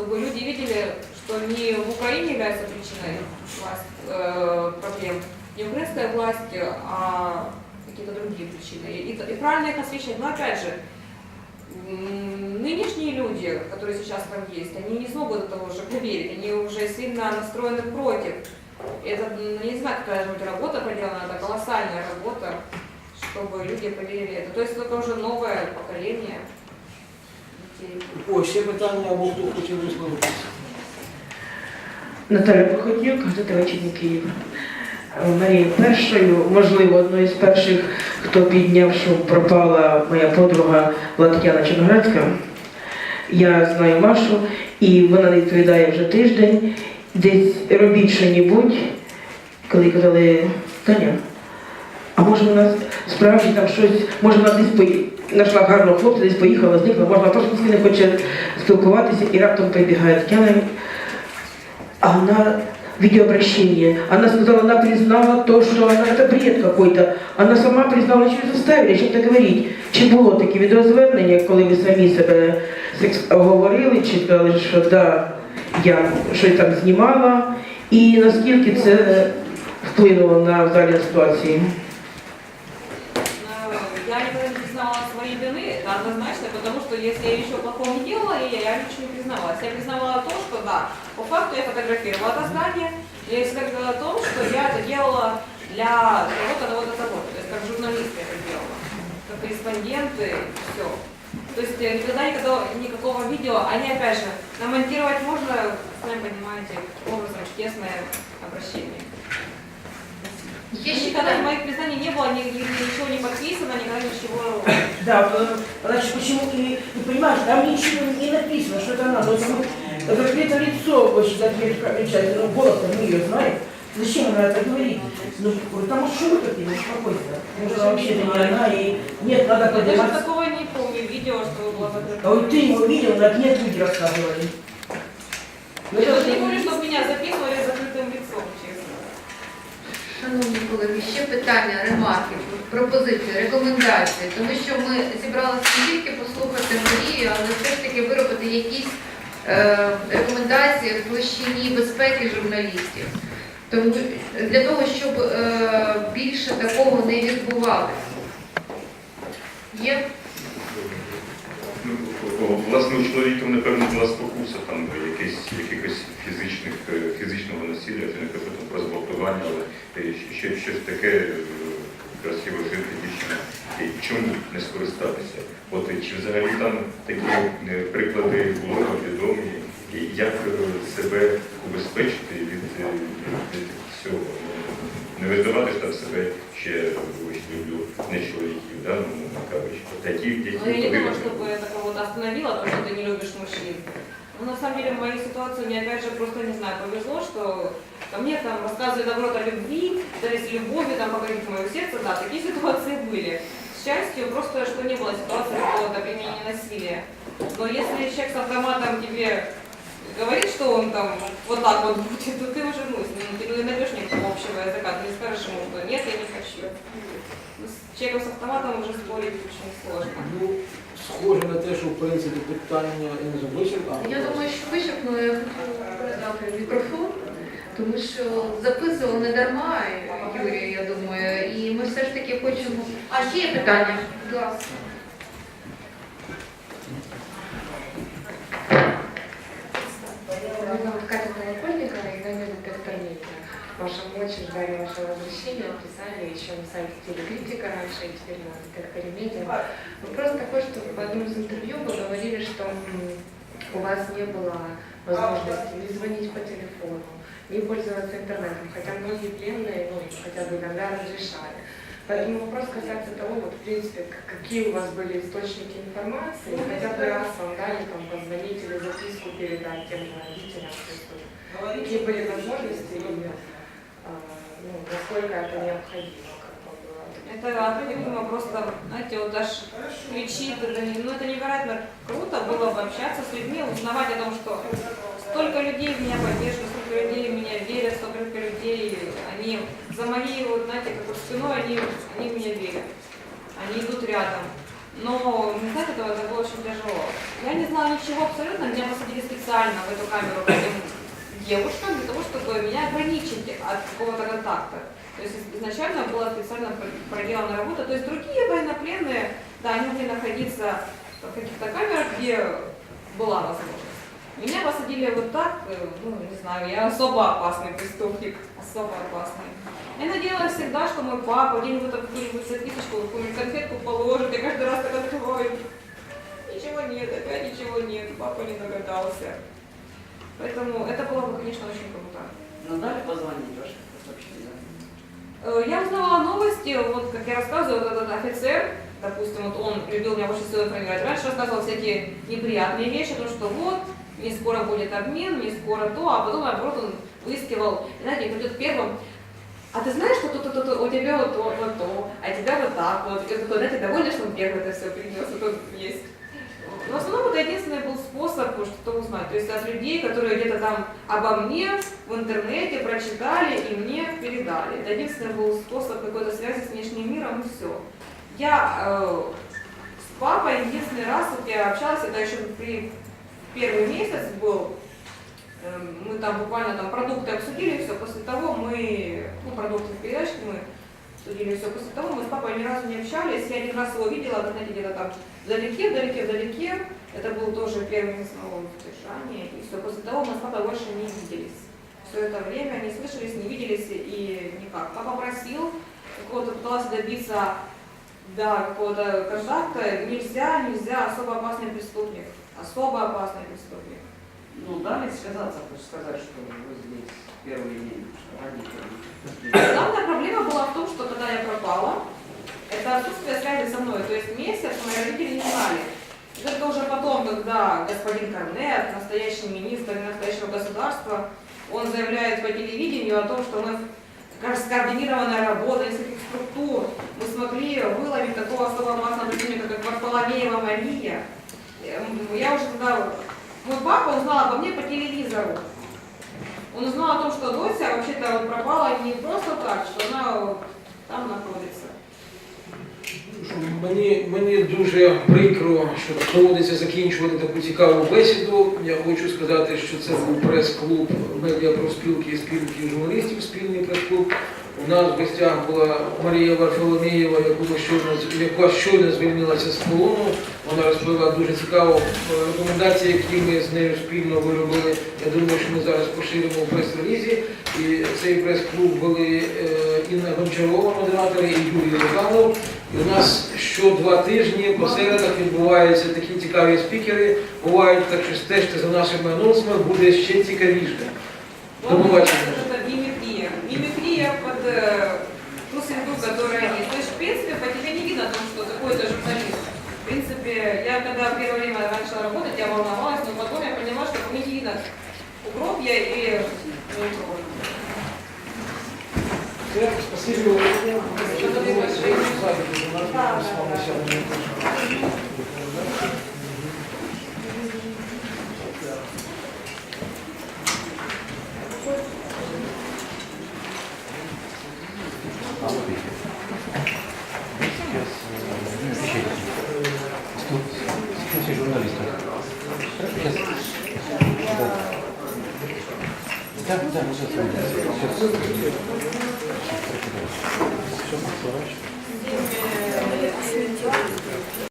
чтобы люди видели, что не в Украине является причиной власть, э, проблем, не украинская власть, а какие-то другие причины. И, и правильно их освещать. Но опять же, нынешние люди, которые сейчас там есть, они не смогут этого уже поверить, они уже сильно настроены против. Это, м, не знаю, какая же работа проделана, это колоссальная работа, чтобы люди поверили это. То есть это уже новое поколение. Ось ще питання, або хто хоче висловитися. Наталя Походнюк, газета «Вечірній Київ». Е, Марія, першою, можливо, одною з перших, хто підняв, що пропала моя подруга була Тетяна Чорноградська. Я знаю Машу, і вона не відповідає вже тиждень. Десь робіть що-небудь, коли казали Таня. А може вона справді там щось, може вона десь пої... знайшла гарного хлопця, десь поїхала, зникла, вона з ним не хоче спілкуватися і раптом прибігає Тетяна. А она видеообращение. Она сказала, она признала то, что она, это бред какой-то. Она сама признала, що заставили, щоб так говорити. Чи було таке відеозвернення, коли ви самі себе говорили, чи сказали, що да, я щось там знімала, і наскільки це вплинуло на взагалі? Э, Я никогда не признавала своей вины, это однозначно, потому что если я ничего плохого не делала, я, я ничего не признавалась. Я признавала то, что да, по факту я фотографировала это здание, я говорила о том, что я это делала для того-то, того-то, того-то. То есть как журналист я это делала, как корреспонденты, все. То есть никогда, никогда никакого видео, они опять же, намонтировать можно, сами понимаете, образом честное обращение. Ще Никогда питання? моих признаний не было, ни- ни- ничего не подписано, никогда ничего Да, э, значит, почему ты не понимаешь, там ничего не написано, что это надо. Вот, ну, Закрыто лицо, очень замечательно, ну, голос мы ее знаем. Зачем она это говорит? Ну, потому что вы такие, ну, успокойся. Потому что вообще-то не она, и нет, надо Я даже поднимать. такого не помню видео, что было закрыто. А вот ты его видел, так нет, люди рассказывали. Ну, Я это даже не же- помню, чтобы меня записывали Шановні колеги, ще питання, ремарки, пропозиції, рекомендації, тому що ми зібралися не тільки послухати Марію, але все ж таки виробити якісь е, рекомендації в площині безпеки журналістів. Тому для того, щоб е, більше такого не відбувалося. Є Ну, Власне, у чоловіків, напевно, була спокуса там якихось фізичних, е, фізичного насилля, я не про зґвалтування, але е, ще щось таке е, красиво жити дівчина. І Чому не скористатися? От і чи взагалі там такі е, приклади були вам відомі, і як е, себе убезпечити від, е, від всього? Не видавати ж там себе ще ось люблю не чоловіків, да? ну, кажучи, таких, які Но я не думаю, повинні. чтобы это кого-то остановило, то, что ты не любишь мужчин. Но на самом деле в моей ситуации мне опять же просто, не знаю, повезло, что ко мне там рассказывали наоборот о любви, даже с любовью, там покорить мое сердце, да, такие ситуации были. К счастью, просто что не было ситуации какого-то применения насилия. Но если человек с автоматом тебе говорит, что он там вот так вот будет, то ты уже, ну, ним ты не найдешь никакого общего языка, ты не скажешь ему, что нет, я не хочу. Ну, С человеком с автоматом уже спорить очень сложно. Ну, схоже на те, що в принципі питання я не вичерпано. Я думаю, що вичерпно я хочу передати мікрофон, тому що записували не дарма, Юрій, я думаю, і ми все ж таки хочемо. А ще є питання? Будь ласка. Меня зовут Катя Колокольникова, и я редактор медиа. Ваша очень ждали вашего возвращения, писали еще на сайте Телекритика раньше, и теперь на редакторе медиа. Вопрос такой, что в одном из интервью вы говорили, что м, у вас не было возможности не звонить по телефону, не пользоваться интернетом, хотя многие пленные, ну, хотя бы иногда разрешали. Поэтому вопрос касается того, вот, в принципе, какие у вас были источники информации, хотя бы раз вам дали там позвонить или записку передать тем родителям, то есть, вот, какие были возможности и а, ну, насколько это необходимо, как бы было. Это видимо, просто, знаете, вот аж кричит, это, не- ну это невероятно круто было бы общаться с людьми, узнавать о том, что столько людей в меня поддерживают, столько людей меня верят, столько людей, они за моей, вот, знаете, как спиной, они, они меня верят, они идут рядом. Но, не знаю, этого это было очень тяжело. Я не знала ничего абсолютно, меня посадили специально в эту камеру девушкам для того, чтобы меня ограничить от какого-то контакта. То есть изначально была специально проделана работа. То есть другие военнопленные, да, они могли находиться в каких-то камерах, где была возможность. Меня посадили вот так, э, ну, не знаю, я особо опасный преступник, особо опасный. Я надеялась всегда, что мой папа где-нибудь там какую-нибудь записочку, какую-нибудь конфетку положит, я каждый раз так открываю. Ничего нет, опять ничего нет, папа не догадался. Поэтому это было бы, конечно, очень круто. Ну дали позвонить, ваше сообщение, Э, Я узнала новости, вот как я рассказываю, вот этот офицер, допустим, вот он любил меня больше всего информировать. Раньше рассказывал всякие неприятные вещи, то что вот, не скоро будет обмен, не скоро то, а потом, наоборот, он выискивал, знаете, придет первым, а ты знаешь, что тут, тут, тут, у тебя вот то, вот то, а тебя вот так вот. И он такой, знаете, довольно, что он первый это все принес, вот он есть. В основном это единственный был способ что-то узнать. То есть от людей, которые где-то там обо мне в интернете прочитали и мне передали. Это единственный был способ какой-то связи с внешним миром и все. Я э, с папой единственный раз вот я общалась, это еще при первый месяц был, э, мы там буквально там продукты обсудили, все, после того мы, ну продукты в передачке мы обсудили все, после того мы с папой ни разу не общались, я один раз его видела, вы знаете, где-то там вдалеке, вдалеке, вдалеке, это был тоже первый месяц моего воздержания, и все, после того мы с папой больше не виделись. Все это время не слышались, не виделись и никак. Папа просил, какого-то пытался добиться да, какого-то контакта, нельзя, нельзя, особо опасный преступник, особо опасный преступник. Ну, дали сказаться, просто сказать, что вы здесь первый день, что родители. Главная проблема была в том, что когда я пропала, это отсутствие связи со мной. То есть месяц мои родители не знали. И Только уже потом, когда господин Корнет, настоящий министр настоящего государства, он заявляет по телевидению о том, что мы скоординированная работа нескольких структур, мы смогли выловить такого особо опасного преступника, как Варфоломеева Мария. Эм, Я уже тогда... Мой папа узнал обо мне по телевизору. Он узнал о том, что Дося вообще-то пропала не просто так, что она там находится. Мені, мені дуже прикро, що доводиться закінчувати таку цікаву бесіду. Я хочу сказати, що це був прес-клуб медіапроспілки і спілки журналістів, спільний прес-клуб. У нас в гостях була Марія щойно, яка щойно звільнилася з полону. Вона розповіла дуже цікаву е, рекомендації, які ми з нею спільно виробили. Я думаю, що ми зараз поширимо в прес-релізі. І цей прес-клуб були е, Інна Гончарова, модератори, і Юрій Лозанов. І у нас що два тижні по середах відбуваються такі цікаві спікери. Бувають, так що стежте за нашими анонсами, буде ще цікавіше. До побачення. Принципе, я когда первое время начала работать, я волновалась, но потом я поняла, что по мне не видно, укроп я или не укроп. Все, спасибо. Все журналисты. Да, да, мы сейчас. Сейчас. Э,